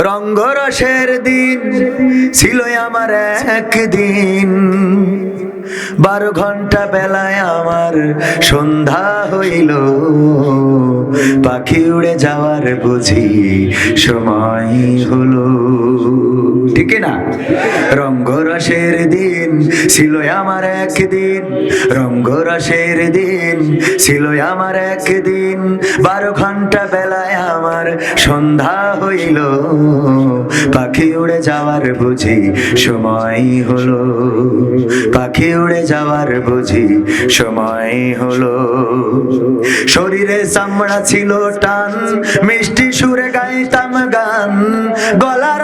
রঙ্গরসের দিন ছিল আমার একদিন। বারো ঘণ্টা বেলায় আমার সন্ধ্যা হইল। পাখি উড়ে যাওয়ার বুঝি সময় হলো। ঠিক না? রঙ্গরসের দিন ছিল আমার একদিন রঙ্গরসের দিন ছিল আমার একদিন। বারো ঘণ্টা বেলায় আমার সন্ধ্যা হইল, পাখি উড়ে যাওয়ার বুঝি সময় হলো। পাখি উড়ে যাওয়ার বুঝি সময় হলো। শরীরে চামড়া ছিল টান, মিষ্টি সুরে গাইতাম গান, গলার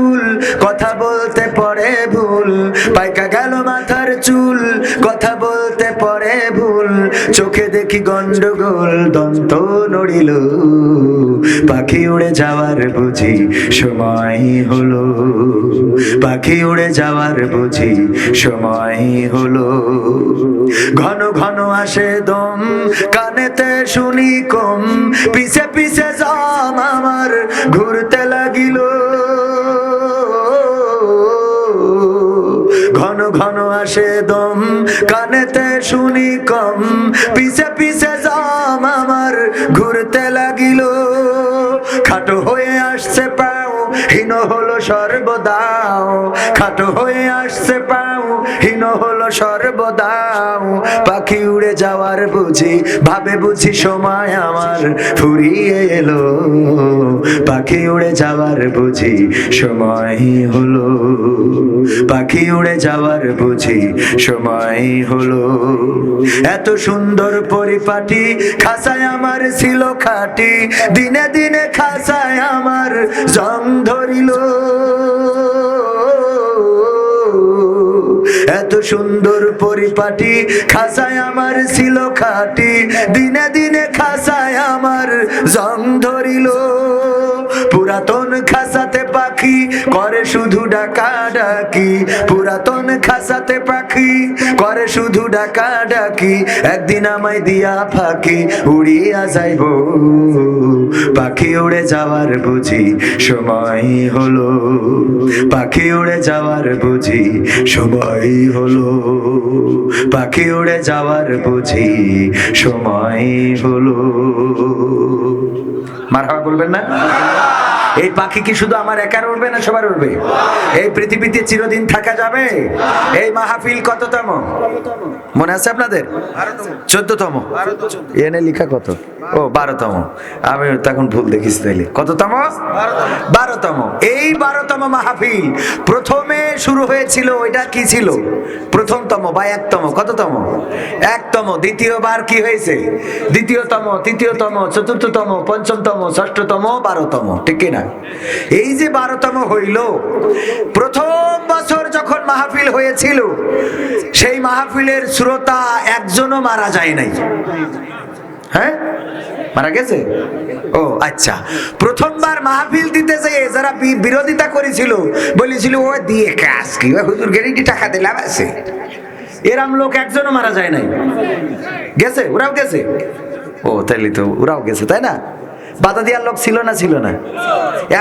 পড়ে ভুল। পাইকা গেল মাথার চুল, কথা বলতে পড়ে ভুল। চোখে দেখি গন্ডগোল, দন্ত নড়িল। পাখি উড়ে যাওয়ার বুঝি সময় হলো। পাখি উড়ে যাওয়ার বুঝি সময় হলো। ঘন ঘন আসে দম, কানেতে শুনি কম। পিছে পিছে জম আমার কম। পিছে পিছে জাম আমার ঘুরতে লাগিল। খাটো হয়ে আসছে পাও হীন হলো সর্বদাও। খাটো হয়ে আসছে পাও, হীন হলো সর্বদাও। পাখি উড়ে যাওয়ার বুঝি, ভাবে বুঝি সময় আমার ফুরিয়ে এলো। পাখি উড়ে যাওয়ার বুঝি সময় হলো। পাখি উড়ে যাওয়ার বুঝি সময় হলো। এত সুন্দর পরিপাটি খাসায় আমার ছিল খাটি, দিনে দিনে খাসায় আমার জং ধরিল। এত সুন্দর পরিপাটি খাসায় আমার ছিল খাটি, দিনে দিনে খাসায় আমার জং ধরিল। পুরাতন খাসাতে পাখি করে শুধু ডাকা ডাকি, পুরাতন খাসাতে পাখি। করে শুধু ডাকা ডাকি, একদিন আমায় দিয়া ফাঁকি, উড়িয়া যাইব। পাখি উড়ে যাওয়ার বুঝি সময় হলো। পাখি উড়ে যাওয়ার বুঝি সময় হলো। পাখি উড়ে যাওয়ার বুঝি সময় হলো। মারহাবা বলবেন না? এই পাখি কি শুধু আমার একার উড়বে না সবার উড়বে? এই পৃথিবীতে চিরদিন থাকা যাবে? এই মাহফিল কততম? মনে আছে আপনাদের? চোদ্দতম। এনে লিখা কত? ও, বারোতম। আমি তখন ভুল দেখিস তাইলে। কততম? বারোতম। এই বারোতম মাহফিল প্রথমে শুরু হয়েছিল, ওইটা কি ছিল? প্রথমতম বা একতম? কততম? একতম। দ্বিতীয়বার কি হয়েছে? দ্বিতীয়তম, তৃতীয়তম, চতুর্থতম, পঞ্চমতম, ষষ্ঠতম, বারোতম। ঠিক কিনা? এই যে বারোতম হইল, প্রথম বছর যখন মাহফিল হয়েছিল, সেই মাহফিলের শ্রোতা একজনও মারা যায় নাই। হ্যাঁ? মারা গেছে? ও আচ্ছা। প্রথমবার মাহফিল দিতে যেয়ে যারা বিরোধিতা করেছিল, বলেছিল, ও, দিয়ে কাজ কি? হুজুর গেরিটি টাকা দিলাম, আছে। এরাম লোক একজনও মারা যায় নাই। গেছে? ওরাও গেছে? ও, তাইলে তো ওরাও গেছে, তাই না? বাধা দেওয়ার লোক ছিল না ছিল না।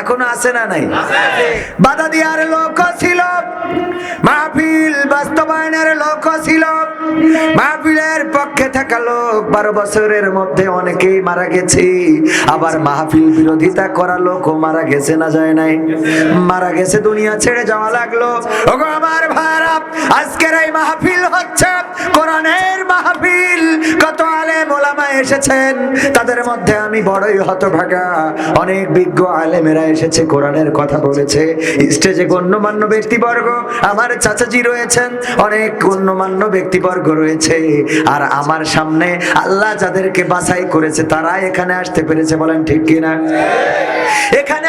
এখনও আছে না নাই? বাধা দেওয়ার লোক ছিল। মাহফিল বাস্তবায়নের লোক ছিল। মাহফিলের পক্ষে থাকা লোক বারো বছরের মধ্যে অনেকেই মারা গেছে। আবার মাহফিল বিরোধিতা করা লোকও মারা গেছে না যায় নাই। মারা গেছে, দুনিয়া ছেড়ে যাওয়া লাগল। ওগো আমার ভাইরা, আজকের এই মাহফিল হচ্ছে কোরআনের মাহফিল। কত আলেম ওলামা এসেছেন, তাদের মধ্যে আমি বড়ই হতভাগা অনেক বিজ্ঞ আলেমেরা এসেছে, কোরআনের কথা বলেছে। স্টেজে গণ্যমান্য ব্যক্তিবর্গ, আমার চাচাজি রয়েছেন। অনেক গণ্যমান্য ব্যক্তিবর্গ রয়েছে। আর আমার সামনে আল্লাহ যাদেরকে বাছাই করেছে তারা এখানে আসতে পেরেছে, বলেন ঠিক কিনা? এখানে